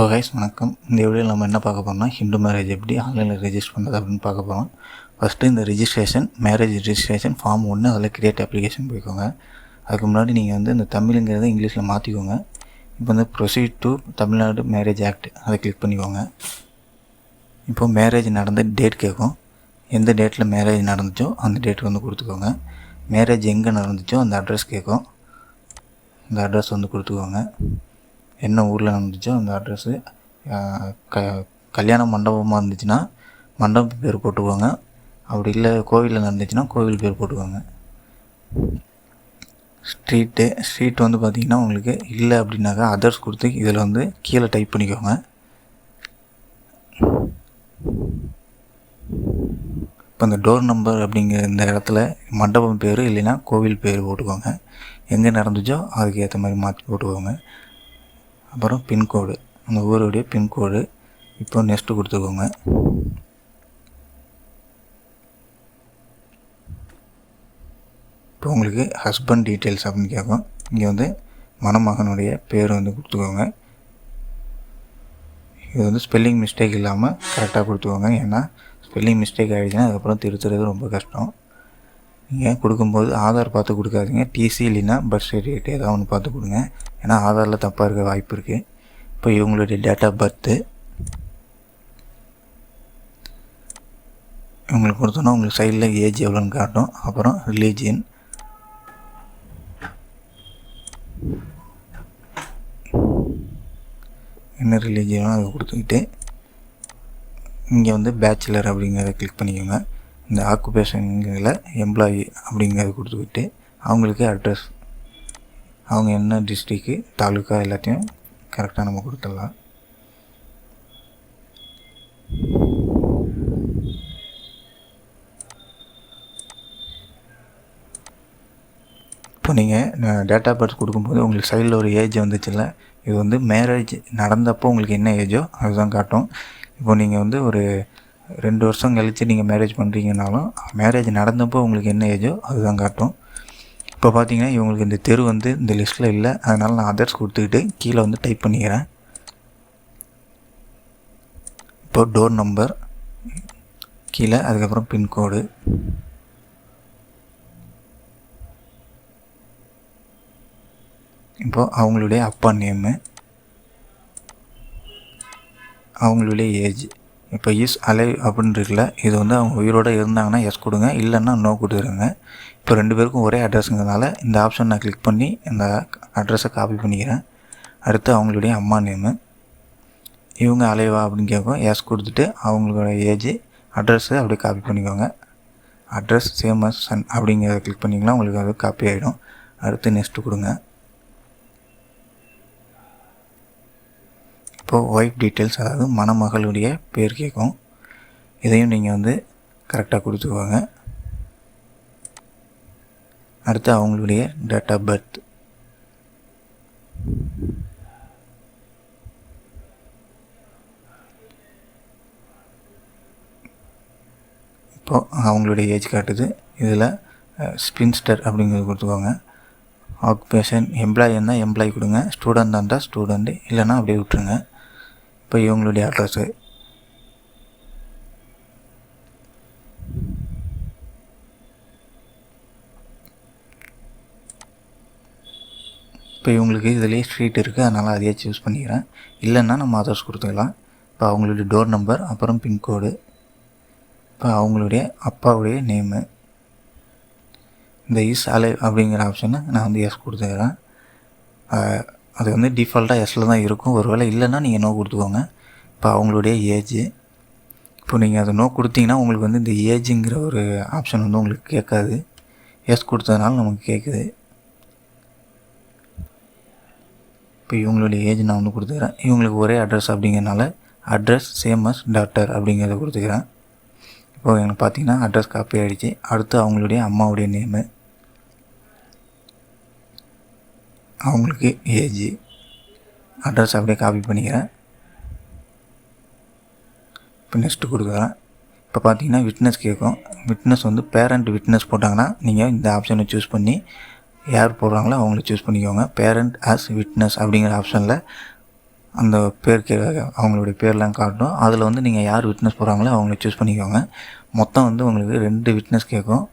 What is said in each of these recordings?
Hello guys வணக்கம். இந்த வீடியோவில் நம்ம என்ன பார்க்க போகிறோம்னா ஹிந்து மேரேஜ் எப்படி ஆன்லைனில் ரெஜிஸ்டர் பண்ணுறது அப்படின்னு பார்க்க போகிறோம் ஃபஸ்ட்டு இந்த ரிஜிஸ்ட்ரேஷன் மேரேஜ் ரிஜிஸ்ட்ரேஷன் ஃபார்ம் ஒன்று அதில் கிரியேட் அப்ளிகேஷன் போய்க்கோங்க. அதுக்கு முன்னாடி நீங்கள் வந்து இந்த தமிழுங்கிறத இங்கிலீஷில் மாற்றிக்கோங்க இப்போ வந்து proceed to Tamil Nadu marriage act அதை கிளிக் பண்ணிக்கோங்க. இப்போ மேரேஜ் நடந்த டேட் கேட்கும். எந்த டேட்டில் மேரேஜ் நடந்துச்சோ அந்த டேட் வந்து கொடுத்துக்கோங்க. மேரேஜ் எங்கே நடந்துச்சோ அந்த அட்ரஸ் கேட்கும். இந்த அட்ரஸ் வந்து கொடுத்துக்கோங்க. என்ன ஊரில் நடந்துச்சோ அந்த அட்ரஸ்ஸு க கல்யாண மண்டபமாக இருந்துச்சுன்னா மண்டபம் பேர் போட்டுக்கோங்க. அப்படி இல்லை கோவிலில் நடந்துச்சுன்னா கோவில் பேர் போட்டுக்கோங்க. ஸ்ட்ரீட்டு ஸ்ட்ரீட் வந்து பார்த்திங்கன்னா உங்களுக்கு இல்லை அப்படின்னாக்கா அதர்ஸ் கொடுத்து இதில் வந்து கீழே டைப் பண்ணிக்கோங்க. இப்போ இந்த டோர் நம்பர் அப்படிங்கிற இந்த இடத்துல மண்டபம் பேர் இல்லைன்னா கோவில் பேர் போட்டுக்கோங்க. எங்கே நடந்துச்சோ அதுக்கு ஏற்ற மாதிரி மாற்றி போட்டுக்கோங்க. அப்புறம் பின்கோடு அந்த ஊருடைய பின்கோடு இப்போ நெக்ஸ்ட்டு கொடுத்துக்கோங்க. இப்போ உங்களுக்கு ஹஸ்பண்ட் டீட்டெயில்ஸ் அப்படின்னு கேட்கும். இங்கே வந்து மணமகனுடைய பேர் வந்து கொடுத்துக்கோங்க. இது வந்து ஸ்பெல்லிங் மிஸ்டேக் இல்லாமல் கரெக்டாக கொடுத்துக்கோங்க. ஏன்னா ஸ்பெல்லிங் மிஸ்டேக் ஆகிடுச்சுன்னா அதுக்கப்புறம் திருத்துறது ரொம்ப கஷ்டம். நீங்கள் கொடுக்கும்போது ஆதார் பார்த்து கொடுக்காதீங்க. டிசி இல்லைன்னா பர்த் சர்டிஃபிகேட் ஏதாவது ஒன்று பார்த்து கொடுங்க. ஏன்னா ஆதாரில் தப்பாக இருக்க வாய்ப்பு இருக்குது இப்போ இவங்களுடைய டேட் ஆஃப் பர்த்து இவங்களுக்கு கொடுத்தோன்னா உங்களுக்கு சைடில் ஏஜ் எவ்வளோன்னு காட்டும். அப்புறம் ரிலீஜியன் என்ன ரிலீஜியனோ அதை கொடுத்துக்கிட்டு இங்கே வந்து பேச்சுலர் அப்படிங்கிறத கிளிக் பண்ணிக்கோங்க. இந்த ஆக்குபேஷன்களில் எம்ப்ளாயி அப்படிங்கிறத கொடுத்துக்கிட்டு அவங்களுக்கு அட்ரஸ் அவங்க என்ன டிஸ்ட்ரிக்கு தாலுக்கா எல்லாத்தையும் கரெக்டாக நம்ம கொடுத்துடலாம். இப்போ நீங்கள் டேட்டா பர்த் கொடுக்கும்போது உங்களுக்கு சைடில் ஒரு ஏஜ் வந்துச்சுல்ல இது வந்து மேரேஜ் நடந்தப்போ உங்களுக்கு என்ன ஏஜோ அதுதான் காட்டும். இப்போ நீங்கள் வந்து ஒரு ரெண்டு வருஷம் கழித்து நீங்கள் மேரேஜ் பண்ணுறீங்கனாலும் மேரேஜ் நடந்தப்போ உங்களுக்கு என்ன ஏஜோ அதுதான் காட்டும். இப்போ பார்த்தீங்கன்னா இவங்களுக்கு இந்த தெரு வந்து இந்த லிஸ்ட்டில் இல்லை. அதனால் நான் அதர்ஸ் கொடுத்துக்கிட்டு கீழே வந்து டைப் பண்ணிக்கிறேன். இப்போ டோர் நம்பர் கீழே அதுக்கப்புறம் பின்கோடு இப்போது அவங்களுடைய அப்பா நேமு அவங்களுடைய ஏஜ் இப்போ இஸ் அலைவ் அப்படின்னு இருக்குல்ல இது வந்து அவங்க உயிரோடு இருந்தாங்கன்னா எஸ் கொடுங்க இல்லைன்னா நோ கொடுத்துருங்க. இப்போ ரெண்டு பேருக்கும் ஒரே அட்ரஸுங்கிறதுனால இந்த ஆப்ஷன் நான் கிளிக் பண்ணி இந்த அட்ரஸை காப்பி பண்ணிக்கிறேன். அடுத்து அவங்களுடைய அம்மா நேமு இவங்க அலைவா அப்படின்னு கேட்கும் எஸ் கொடுத்துட்டு அவங்களோட ஏஜ் அட்ரஸ்ஸு அப்படியே காப்பி பண்ணிக்கோங்க. அட்ரஸ் சேமஸ் சன் அப்படிங்கிறத கிளிக் பண்ணிங்கன்னா உங்களுக்கு அது காப்பி ஆகிடும் அடுத்து நெக்ஸ்ட்டு கொடுங்க. இப்போது ஒய்ஃப் டீட்டெயில்ஸ் அதாவது மணமகளுடைய பேர் கேட்கும். இதையும் நீங்கள் வந்து கரெக்டாக கொடுத்துக்குவாங்க அடுத்து அவங்களுடைய டேட் ஆஃப் பர்த் இப்போது அவங்களுடைய ஏஜ் காட்டுது. இதில் ஸ்பின்ஸ்டர் அப்படிங்கிறது கொடுத்துக்கோங்க. ஆக்குபேஷன் எம்ப்ளாயி இருந்தால் எம்ப்ளாயி கொடுங்க. ஸ்டூடெண்ட் இருந்தால் ஸ்டூடெண்ட்டு இல்லைன்னா அப்படியே விட்டுருங்க. இப்போ இவங்களுடைய அட்ரஸு இப்போ இவங்களுக்கு இதிலே ஸ்ட்ரீட் இருக்குது அதனால் அதையே சூஸ் பண்ணிக்கிறேன். இல்லைன்னா நம்ம அதர்ஸ் கொடுத்துக்கலாம் இப்போ அவங்களுடைய டோர் நம்பர் அப்புறம் பின்கோடு இப்போ அவங்களுடைய அப்பாவுடைய நேமு இந்த இஸ் அலை அப்படிங்கிற ஆப்ஷனை நான் வந்து எஸ் கொடுத்துக்கிறேன் அது வந்து டிஃபால்ட்டாக எஸ்ஸில் தான் இருக்கும். ஒரு வேளை இல்லைன்னா நீங்கள் நோ கொடுத்துக்கோங்க. இப்போ அவங்களுடைய ஏஜ் இப்போ நீங்கள் அதை நோ கொடுத்தீங்கன்னா உங்களுக்கு வந்து இந்த ஏஜுங்கிற ஒரு ஆப்ஷன் வந்து உங்களுக்கு கேட்காது. எஸ் கொடுத்ததுனால நமக்கு கேட்குது. இப்போ இவங்களுடைய ஏஜ் நான் வந்து கொடுத்துக்கிறேன். இவங்களுக்கு ஒரே அட்ரஸ் அப்படிங்கிறனால அட்ரஸ் சேமஸ் டாக்டர் அப்படிங்கிறத கொடுத்துக்கிறேன். இப்போ எனக்கு பார்த்தீங்கன்னா அட்ரஸ் காப்பி ஆகிடுச்சு அடுத்து அவங்களுடைய அம்மாவுடைய நேமு அவங்களுக்கு ஏஜ் அட்ரஸ் அப்படியே காப்பி பண்ணிக்கிறேன். இப்போ நெக்ஸ்ட்டு கொடுக்குறேன். இப்போ பார்த்தீங்கன்னா விட்னஸ் கேட்கும் விட்னஸ் வந்து பேரண்ட் விட்னஸ் போட்டாங்கன்னா நீங்கள் இந்த ஆப்ஷனை சூஸ் பண்ணி யார் போடுறாங்களோ அவங்கள சூஸ் பண்ணிக்கோங்க. பேரண்ட் ஆஸ் விட்னஸ் அப்படிங்கிற ஆப்ஷனில் அந்த பேர் கே அவங்களுடைய பேர்லாம் காட்டும் அதில் வந்து நீங்கள் யார் விட்னஸ் போகிறாங்களோ அவங்கள சூஸ் பண்ணிக்கோங்க. மொத்தம் வந்து உங்களுக்கு ரெண்டு விட்னஸ் கேட்கும்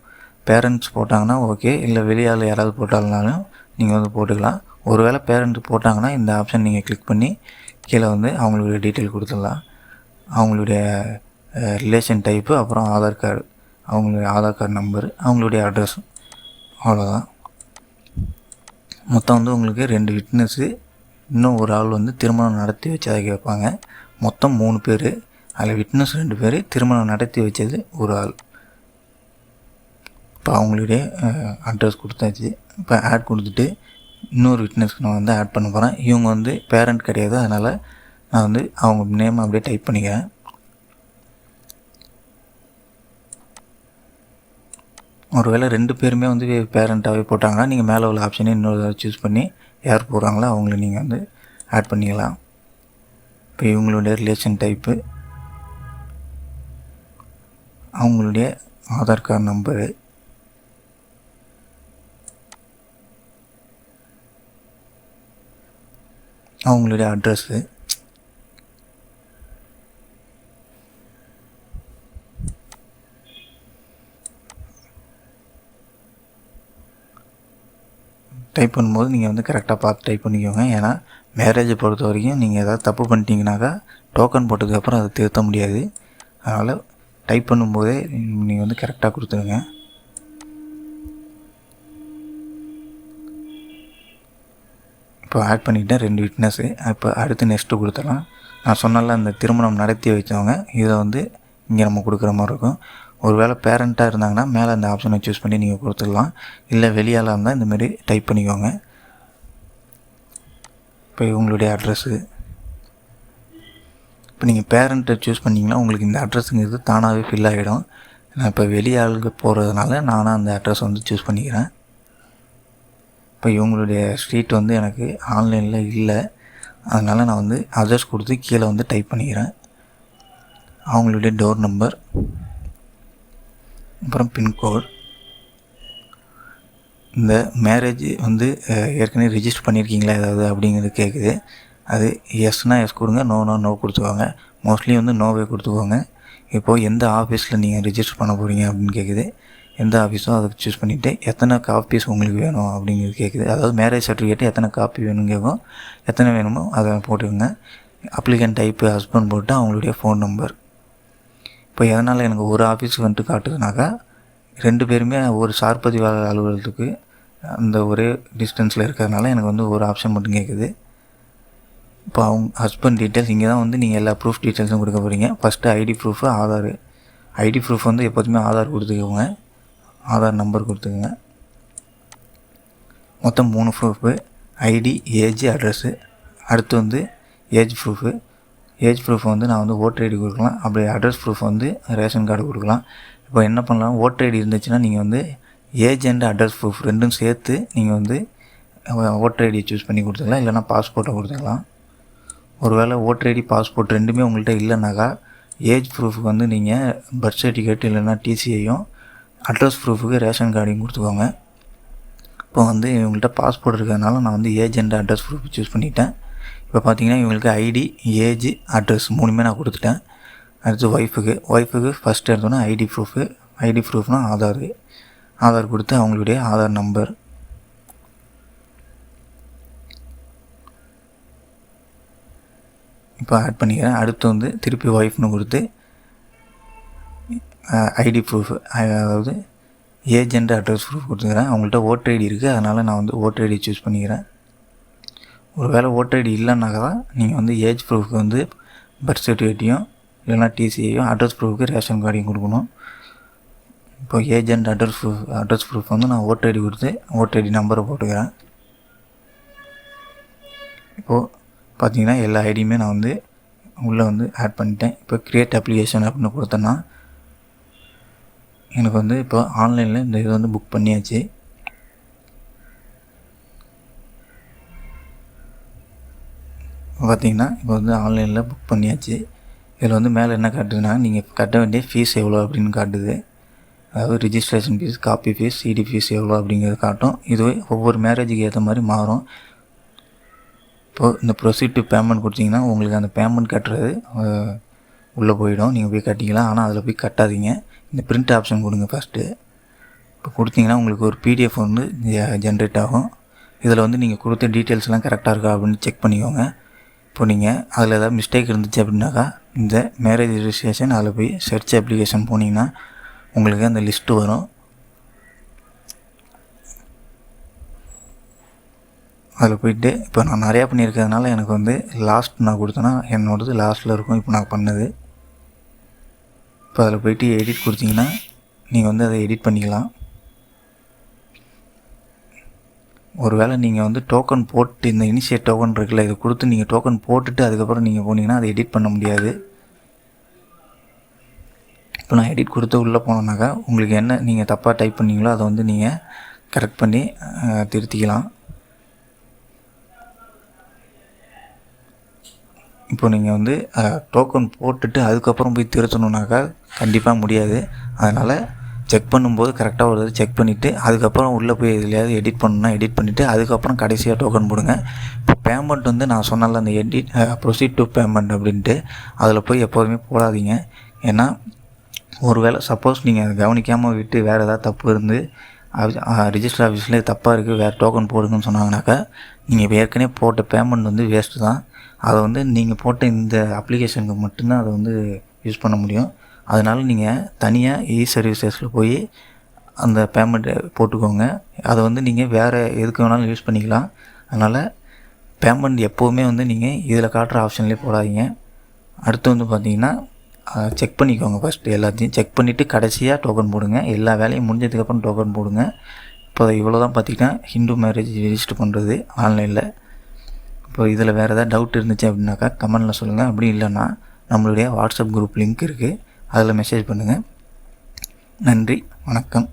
பேரண்ட்ஸ் போட்டாங்கன்னா ஓகே இல்லை வெளியால் யாராவது போட்டாலும் நீங்கள் வந்து போட்டுக்கலாம். ஒருவேளை பேரண்ட் போட்டாங்கன்னா இந்த ஆப்ஷன் நீங்கள் கிளிக் பண்ணி கீழே வந்து அவங்களுடைய டீட்டெயில் கொடுத்துடலாம். அவங்களுடைய ரிலேஷன் டைப்பு அப்புறம் ஆதார் கார்டு அவங்களுடைய ஆதார் கார்டு நம்பர் அவங்களுடைய அட்ரஸ் அவ்வளோதான் மொத்தம் வந்து உங்களுக்கு ரெண்டு விட்னஸ்ஸு இன்னும் ஒரு ஆள் வந்து திருமணம் நடத்தி வச்சதை கேட்பாங்க. மொத்தம் மூணு பேர் அதில் விட்னஸ் ரெண்டு பேர் திருமணம் நடத்தி வச்சது ஒரு ஆள். இப்போ அவங்களுடைய அட்ரஸ் கொடுத்தாச்சு. இப்போ ஆட் கொடுத்துட்டு இன்னொரு விட்னஸ்க்கு நான் வந்து ஆட் பண்ண போகிறேன் இவங்க வந்து பேரண்ட் கிடையாது. அதனால் நான் வந்து அவங்க நேம் அப்படியே டைப் பண்ணிக்கிறேன். ஒருவேளை ரெண்டு பேருமே வந்து பேரண்ட்டாகவே போட்டாங்கன்னா நீங்கள் மேலே உள்ள ஆப்ஷனே இன்னொரு சூஸ் பண்ணி யார் போகிறாங்களோ அவங்கள நீங்கள் வந்து ஆட் பண்ணிக்கலாம். இப்போ இவங்களுடைய ரிலேஷன் டைப்பு அவங்களுடைய ஆதார் கார்டு நம்பரு அவங்களுடைய அட்ரஸ்ஸு டைப் பண்ணும்போது நீங்கள் வந்து கரெக்டாக பார்த்து டைப் பண்ணிக்கோங்க. ஏன்னா மேரேஜை பொறுத்த வரைக்கும் நீங்கள் எதாவது தப்பு பண்ணிட்டீங்கனாக்கா டோக்கன் போட்டதுக்கப்புறம் அதை திருத்த முடியாது. அதனால் டைப் பண்ணும்போதே நீங்கள் வந்து கரெக்டாக கொடுத்துருங்க இப்போ ஆட் பண்ணிக்கிட்டேன் ரெண்டு விட்னஸ்ஸு இப்போ அடுத்து நெக்ஸ்ட்டு கொடுத்துடலாம். நான் சொன்னால அந்த திருமணம் நடத்தி வச்சவங்க இதை வந்து இங்கே நம்ம கொடுக்குற மாதிரி இருக்கும். ஒரு வேளை பேரண்ட்டாக இருந்தாங்கன்னா மேலே அந்த ஆப்ஷனை சூஸ் பண்ணி நீங்கள் கொடுத்துடலாம். இல்லை வெளியால் இருந்தால் இந்தமாரி டைப் பண்ணிக்கோங்க. இப்போ உங்களுடைய அட்ரஸ்ஸு இப்போ நீங்கள் பேரண்ட்டை சூஸ் பண்ணிங்கன்னா உங்களுக்கு இந்த அட்ரஸுங்கிறது தானாகவே ஃபில் ஆகிடும் நான் இப்போ வெளியாளுக்கு போகிறதுனால நானாக அந்த அட்ரஸ் வந்து சூஸ் பண்ணிக்கிறேன். இப்போ இவங்களுடைய ஸ்ட்ரீட் வந்து எனக்கு ஆன்லைனில் இல்லை. அதனால் நான் வந்து அட்ரஸ் கொடுத்து கீழே வந்து டைப் பண்ணிக்கிறேன். அவங்களுடைய டோர் நம்பர் அப்புறம் பின்கோடு இந்த மேரேஜ் வந்து ஏற்கனவே ரிஜிஸ்டர் பண்ணியிருக்கீங்களா ஏதாவது அப்படிங்கிறது கேட்குது அது எஸ்னால் எஸ் கொடுங்க நோனா நோ நோ கொடுத்துக்கோங்க. மோஸ்ட்லி வந்து நோவே கொடுத்துக்கோங்க. இப்போது எந்த ஆஃபீஸில் நீங்கள் ரிஜிஸ்டர் பண்ண போகிறீங்க அப்படின்னு கேட்குது எந்த ஆஃபீஸோ அதை சூஸ் பண்ணிவிட்டு எத்தனை காப்பீஸ் உங்களுக்கு வேணும் அப்படிங்கிறது கேட்குது அதாவது மேரேஜ் சர்டிஃபிகேட்டு எத்தனை காப்பி வேணும்னு கேட்கும். எத்தனை வேணுமோ அதை போட்டுக்கோங்க. அப்ளிகன் டைப்பு ஹஸ்பண்ட் போட்டு அவங்களுடைய ஃபோன் நம்பர் இப்போ எதனால் எனக்கு ஒரு ஆஃபீஸ் வந்துட்டு காட்டுதுனாக்கா ரெண்டு பேருமே ஒரு சார்பதிவாளர் அலுவலகத்துக்கு அந்த ஒரே டிஸ்டன்ஸில் இருக்கிறதுனால எனக்கு வந்து ஒரு ஆப்ஷன் மட்டும் கேட்குது இப்போ அவங்க ஹஸ்பண்ட் டீட்டெயில்ஸ் இங்கே தான் வந்து நீங்கள் எல்லா ப்ரூஃப் டீட்டெயில்ஸும் கொடுக்க போகிறீங்க first ID proof Aadhaar. ID proof வந்து எப்போதுமே ஆதார் கொடுத்துக்கோங்க. ஆதார் நம்பர் கொடுத்துக்கோங்க. மொத்தம் மூணு ப்ரூஃபு ஐடி ஏஜ் அட்ரஸ்ஸு அடுத்து வந்து ஏஜ் ப்ரூஃபு ஏஜ் ப்ரூஃப் வந்து நான் வந்து ஓட்டர் ஐடி கொடுக்கலாம். அப்படி அட்ரஸ் ப்ரூஃப் வந்து ரேஷன் கார்டு கொடுக்கலாம். இப்போ என்ன பண்ணலாம்? ஓட்டர் ஐடி இருந்துச்சுன்னா நீங்கள் வந்து ஏஜ் அண்ட் அட்ரஸ் ப்ரூஃப் ரெண்டும் சேர்த்து நீங்கள் வந்து ஓட்டர் ஐடியை சூஸ் பண்ணி கொடுத்துக்கலாம். இல்லைனா பாஸ்போர்ட்டை கொடுத்துக்கலாம். ஒருவேளை ஓட்டர் ஐடி பாஸ்போர்ட் ரெண்டுமே உங்கள்கிட்ட இல்லைனாக்கா ஏஜ் ப்ரூஃபுக்கு வந்து நீங்கள் பர்த் சர்டிஃபிகேட் இல்லைனா டிசியையும் அட்ரஸ் ப்ரூஃபுக்கு ரேஷன் கார்டையும் கொடுத்துக்கோங்க. இப்போ வந்து இவங்கள்ட்ட பாஸ்போர்ட் இருக்கிறதுனால நான் வந்து ஏஜென்ட் அட்ரஸ் ப்ரூஃப் சூஸ் பண்ணிட்டேன். இப்போ பார்த்தீங்கன்னா இவங்களுக்கு ஐடி ஏஜ் அட்ரஸ் மூணுமே நான் கொடுத்துட்டேன். அடுத்து ஒய்ஃபுக்கு. ஒய்ஃபுக்கு ஃபஸ்ட்டு எடுத்தோன்னா ஐடி ப்ரூஃபு ஐடி ப்ரூஃப்னால் ஆதார். ஆதார் கொடுத்து அவங்களுடைய ஆதார் நம்பர் இப்போ ஆட் பண்ணிக்கிறேன். அடுத்து வந்து திருப்பி ஒய்ஃப்னு கொடுத்து ஐடி ப்ரூஃப் அதாவது ஏஜென்ட் அட்ரஸ் ப்ரூஃப் கொடுத்துக்கிறேன். அவங்கள்ட்ட ஓட்டர் ஐடி இருக்குது அதனால் நான் வந்து ஓட்டர் ஐடி சூஸ் பண்ணிக்கிறேன். ஒரு வேளை ஓட்டர் ஐடி இல்லைனாக்கா தான் நீங்கள் வந்து ஏஜ் ப்ரூஃப்க்கு வந்து பர்த் சர்டிஃபிகேட்டையும் இல்லைனா டிசியையும் அட்ரஸ் ப்ரூஃப்க்கு ரேஷன் கார்டையும் கொடுக்கணும். இப்போ agent address proof address proof வந்து நான் ஓட்டர் ஐடி கொடுத்து ஓட்டர் ஐடி நம்பரை போட்டுக்கிறேன். இப்போது பார்த்தீங்கன்னா எல்லா ஐடியுமே நான் வந்து உள்ளே வந்து ஆட் பண்ணிட்டேன். இப்போ க்ரியேட் அப்ளிகேஷன் அப்படின்னு கொடுத்தேன்னா எனக்கு வந்து இப்போ ஆன்லைனில் இந்த இது வந்து புக் பண்ணியாச்சு. பார்த்தீங்கன்னா இப்போ வந்து ஆன்லைனில் புக் பண்ணியாச்சு. இதில் வந்து மேலே என்ன காட்டுதுன்னா நீங்கள் கட்ட வேண்டிய ஃபீஸ் எவ்வளோ அப்படின்னு காட்டுது. அதாவது registration fee copy fee CD fee எவ்வளோ அப்படிங்கிறது காட்டும். இதுவே ஒவ்வொரு மேரேஜுக்கு ஏற்ற மாதிரி மாறும். இப்போது இந்த ப்ரொசீட் பேமெண்ட் கொடுத்தீங்கன்னா உங்களுக்கு அந்த பேமெண்ட் கட்டுறது உள்ளே போயிடும். நீங்கள் போய் கட்டிக்கலாம். ஆனால் அதில் போய் கட்டாதீங்க. இந்த பிரிண்ட் ஆப்ஷன் கொடுங்க ஃபஸ்ட்டு இப்போ கொடுத்தீங்கன்னா உங்களுக்கு ஒரு பிடிஎஃப் வந்து ஜென்ரேட் ஆகும். இதில் வந்து நீங்கள் கொடுத்த டீட்டெயில்ஸ்லாம் கரெக்டாக இருக்கா அப்படின்னு செக் பண்ணிக்கோங்க. இப்போ நீங்கள் அதில் ஏதாவது மிஸ்டேக் இருந்துச்சு அப்படின்னாக்கா இந்த மேரேஜ் ரிஜிஸ்ட்ரேஷன் அதில் போய் சர்ச் அப்ளிகேஷன் போனீங்கன்னா உங்களுக்கு அந்த லிஸ்ட்டு வரும். அதில் போயிட்டு இப்போ நான் நிறையா பண்ணியிருக்கிறதுனால எனக்கு வந்து லாஸ்ட் நான் கொடுத்தேன்னா என்னோடது லாஸ்ட்டில் இருக்கும். இப்போ நான் பண்ணது. இப்போ அதில் போய்ட்டு எடிட் கொடுத்தீங்கன்னா நீங்கள் வந்து அதை எடிட் பண்ணிக்கலாம். ஒருவேளை நீங்கள் வந்து டோக்கன் போட்டு இந்த இனிஷியேட் டோக்கன் இருக்குல்ல இதை கொடுத்து நீங்கள் டோக்கன் போட்டுட்டு அதுக்கப்புறம் நீங்கள் போனீங்கன்னா அதை எடிட் பண்ண முடியாது. இப்போ நான் எடிட் கொடுத்து உள்ளே போனோன்னாக்கா உங்களுக்கு என்ன நீங்கள் தப்பாக டைப் பண்ணீங்களோ அதை வந்து நீங்கள் கரெக்ட் பண்ணி திருத்திக்கலாம். இப்போ நீங்கள் வந்து டோக்கன் போட்டுட்டு அதுக்கப்புறம் போய் திருத்தணுன்னாக்கா கண்டிப்பாக முடியாது. அதனால் செக் பண்ணும்போது கரெக்டாக ஒரு செக் பண்ணிவிட்டு அதுக்கப்புறம் உள்ளே போய் எதுலையாவது எடிட் பண்ணணும்னா எடிட் பண்ணிவிட்டு அதுக்கப்புறம் கடைசியாக டோக்கன் போடுங்க. இப்போ பேமெண்ட் வந்து நான் சொன்னால அந்த எடிட் ப்ரொசீட் டு பேமெண்ட் அப்படின்ட்டு அதில் போய் எப்போதுமே போடாதீங்க. ஏன்னா ஒருவேளை சப்போஸ் நீங்கள் அதை கவனிக்காமல் விட்டு வேறு ஏதாவது தப்பு இருந்து ரிஜிஸ்டர் ஆஃபீஸில் தப்பாக இருக்குது வேறு டோக்கன் போடுங்கன்னு சொன்னாங்கனாக்கா நீங்கள் இப்போ ஏற்கனவே போட்ட பேமெண்ட் வந்து வேஸ்ட்டு தான். அதை வந்து நீங்கள் போட்ட இந்த அப்ளிகேஷனுக்கு மட்டும்தான் அதை வந்து யூஸ் பண்ண முடியும். அதனால் நீங்கள் தனியாக இ சர்வீசஸில் போய் அந்த பேமெண்ட்டை போட்டுக்கோங்க. அதை வந்து நீங்கள் வேறு எதுக்கு வேணாலும் யூஸ் பண்ணிக்கலாம். அதனால் பேமெண்ட் எப்போவுமே வந்து நீங்கள் இதில் காட்டுற ஆப்ஷன்லேயே போடாதீங்க. அடுத்து வந்து பார்த்தீங்கன்னா செக் பண்ணிக்கோங்க ஃபஸ்ட்டு எல்லாத்தையும். செக் பண்ணிவிட்டு கடைசியாக டோக்கன் போடுங்க. எல்லா வேலையும் முடிஞ்சதுக்கப்புறம் டோக்கன் போடுங்க. இப்போ இவ்வளோ தான் பார்த்தீங்கன்னா ஹிந்து மேரேஜ் ரெஜிஸ்டர் பண்ணுறது ஆன்லைனில் இப்போ இதில் வேறு ஏதாவது டவுட் இருந்துச்சு அப்படின்னாக்கா கமெண்டில் சொல்லுங்கள் அப்படி இல்லைன்னா நம்மளுடைய வாட்ஸ்அப் குரூப் லிங்க் இருக்குது அதில் மெசேஜ் பண்ணுங்கள் நன்றி. வணக்கம்.